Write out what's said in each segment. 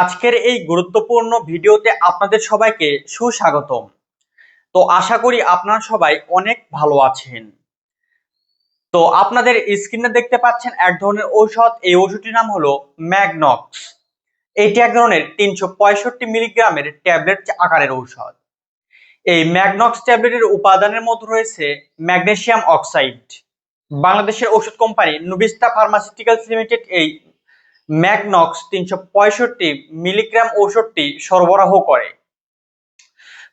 আজকের এই গুরুত্বপূর্ণ ভিডিওতে আপনাদের সবাইকে সুস্বাগতম। তো আশা করি আপনারা সবাই অনেক ভালো আছেন। তো আপনাদের স্ক্রিনে দেখতে পাচ্ছেন এক ধরনের ঔষধ। এই ওষুধটির নাম হলো ম্যাগনক্স। এটি এক ধরনের তিনশো পঁয়ষট্টি মিলিগ্রামের ট্যাবলেট আকারের ঔষধ। এই ম্যাগনক্স ট্যাবলেটের উপাদানের মধ্যে রয়েছে ম্যাগনেসিয়াম অক্সাইড। বাংলাদেশের ওষুধ কোম্পানি নুবিস্তা ফার্মাসিউটিক্যালস লিমিটেড এই ম্যাগনক্স তিনশো পঁয়ষট্টি মিলিগ্রাম ঔষধটি সরবরাহ করে।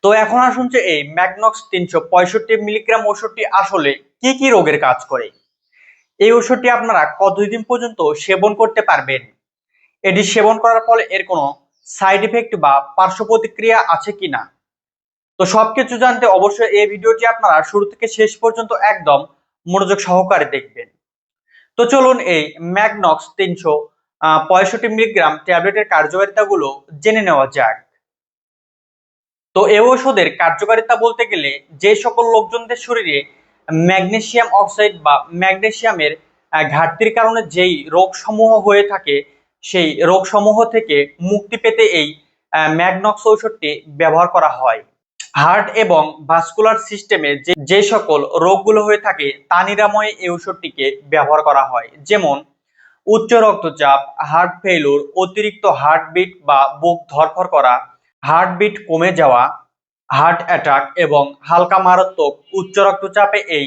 তো এখন আসুন যে এই ম্যাগনক্স তিনশো পঁয়ষট্টি মিলিগ্রাম ওষুধটি আসলে কি কি রোগের কাজ করে? এই ওষুধটি আপনারা কতদিন পর্যন্ত সেবন করতে পারবেন? এটি সেবন করার ফলে এর কোনো সাইড ইফেক্ট বা পার্শ্ব প্রতিক্রিয়া আছে কিনা? তো সবকিছু জানতে অবশ্যই এই ভিডিওটি আপনারা শুরু থেকে শেষ পর্যন্ত একদম মনোযোগ সহকারে দেখবেন। তো চলুন এই ম্যাগনক্স তিনশো পঁয়ষট্টি মিলিগ্রাম ট্যাবলেটের কার্যকারিতাগুলো জেনে নেওয়া যাক। তো এই ওষুধের কার্যকারিতা বলতে গেলে যে সকল লোকজনদের শরীরে ম্যাগনেসিয়াম অক্সাইড বা ম্যাগনেসিয়ামের ঘাটতির কারণে যেই রোগসমূহ হয়ে থাকে, সেই রোগসমূহ থেকে মুক্তি পেতে এই ম্যাগনক্স ঔষধটি ব্যবহার করা হয়। হার্ট এবং ভাস্কুলার সিস্টেমে যে যে সকল রোগগুলো হয়ে থাকে, তা নিরাময়ে এই ঔষধটিকে ব্যবহার করা হয়। যেমন উচ্চ রক্তচাপ হার্ট ফেলুর অতিরিক্ত হার্টবিট বা বুক ধরফর করা হার্টবিট কমে যাওয়া হার্ট অ্যাটাক এবং হালকা মারাত্মক উচ্চ রক্তচাপে এই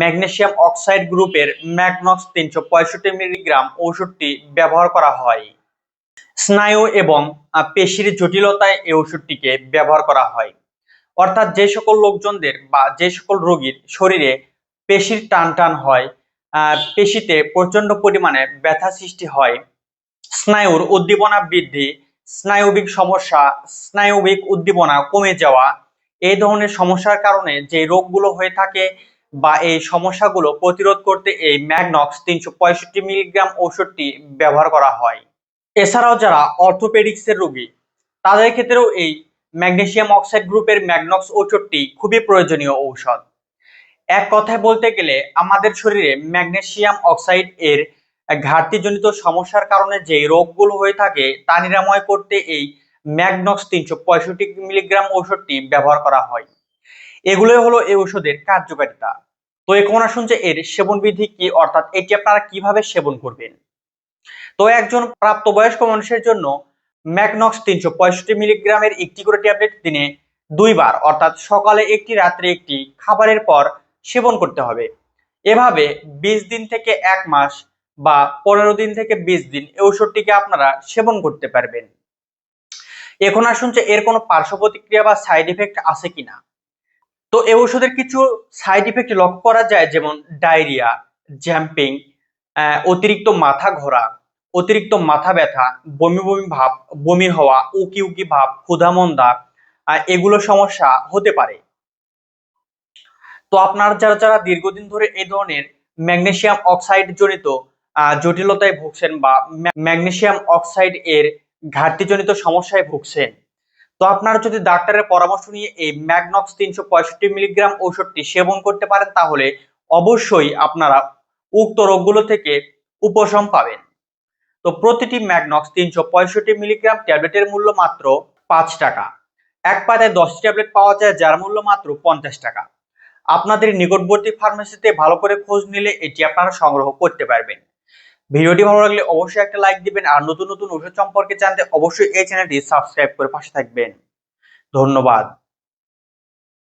ম্যাগনেসিয়াম অক্সাইড গ্রুপের ম্যাগনক্স তিনশো পঁয়ষট্টি মিলিগ্রাম ওষুধটি ব্যবহার করা হয়। স্নায়ু এবং পেশির জটিলতায় এই ওষুধটিকে ব্যবহার করা হয়। অর্থাৎ যে সকল লোকজনদের বা যে সকল রোগীর শরীরে পেশির টান টান হয় পেশিতে প্রচণ্ড পরিমাণে ব্যথা সৃষ্টি হয়। স্নায়ুর উদ্দীপনা বৃদ্ধি, স্নায়বিক সমস্যা, স্নায়ুবিক উদ্দীপনা কমে যাওয়া এই ধরনের সমস্যার কারণে যে রোগগুলো হয়ে থাকে বা এই সমস্যাগুলো প্রতিরোধ করতে এই ম্যাগনক্স তিনশো পঁয়ষট্টি মিলিগ্রাম ওষুধটি ব্যবহার করা হয়। এছাড়াও যারা অর্থোপেডিক্সের রোগী, তাদের ক্ষেত্রেও এই ম্যাগনেসিয়াম অক্সাইড গ্রুপের ম্যাগনক্স ওষুধটি খুবই প্রয়োজনীয় ঔষধ। এক কথায় বলতে গেলে আমাদের শরীরে ম্যাগনেসিয়াম অক্সাইড এর ঘাটতিজনিত সমস্যার কারণে যে রোগগুলো হয়ে থাকে, তা নিরাময় করতে এই ম্যাগনক্স তিনশো পঁয়ষট্টি মিলিগ্রাম ওষুধটি ব্যবহার করা হয়। এগুলোই হলো এই ওষুধের কার্যকারিতা। তো এখন আসুন যে এর সেবন বিধি কি, অর্থাৎ এটি আপনারা কীভাবে সেবন করবেন? তো একজন প্রাপ্তবয়স্ক মানুষের জন্য ম্যাগনক্স তিনশো পঁয়ষট্টি মিলিগ্রামের একটি করে ট্যাবলেট দিনে দুইবার, অর্থাৎ সকালে একটি, রাত্রে একটি, খাবারের পর সেবন করতে হবে। এভাবে বিশ দিন থেকে এক মাস বা পনেরো দিন থেকে বিশ দিন এই ওষুধটিকে আপনারা সেবন করতে পারবেন। এখন আসুন যে এর কোনো পার্শ্ব প্রতিক্রিয়া বা সাইড ইফেক্ট আছে কিনা। তো এই ওষুধের কিছু সাইড ইফেক্ট লক্ষ্য করা যায়, যেমন ডায়রিয়া জ্যাম্পিং অতিরিক্ত মাথা ঘোরা, অতিরিক্ত মাথা ব্যথা, বমি বমি ভাব, বমি হওয়া, উকি উকি ভাব, ক্ষুধামন্দা এগুলো সমস্যা হতে পারে। তো আপনার যারা যারা দীর্ঘদিন ধরে এই ধরনের ম্যাগনেশিয়াম অক্সাইড জনিত জটিলতায় ভুগছেন বা ম্যাগনেশিয়াম অক্সাইড এর ঘাটতিজনিত সমস্যায় ভুগছেন, তো আপনারা যদি ডাক্তারের পরামর্শ নিয়ে এই ম্যাগনক্স তিনশো পঁয়ষট্টি মিলিগ্রাম ঔষধটি সেবন করতে পারেন, তাহলে অবশ্যই আপনারা উক্ত রোগগুলো থেকে উপশম পাবেন। তো প্রতিটি ম্যাগনক্স তিনশো পঁয়ষট্টি মিলিগ্রাম ট্যাবলেটের মূল্য মাত্র পাঁচ টাকা। এক পাতায় দশটি ট্যাবলেট পাওয়া যায়, যার মূল্য মাত্র পঞ্চাশ টাকা। আপনাদের নিকটবর্তী ফার্মেসিতে ভালো করে খোঁজ নিলে এটি আপনারা সংগ্রহ করতে পারবেন। ভিডিওটি ভালো লাগলে অবশ্যই একটা লাইক দিবেন আর নতুন নতুন ওষুধ সম্পর্কে জানতে অবশ্যই এই চ্যানেলটি সাবস্ক্রাইব করে পাশে থাকবেন। ধন্যবাদ।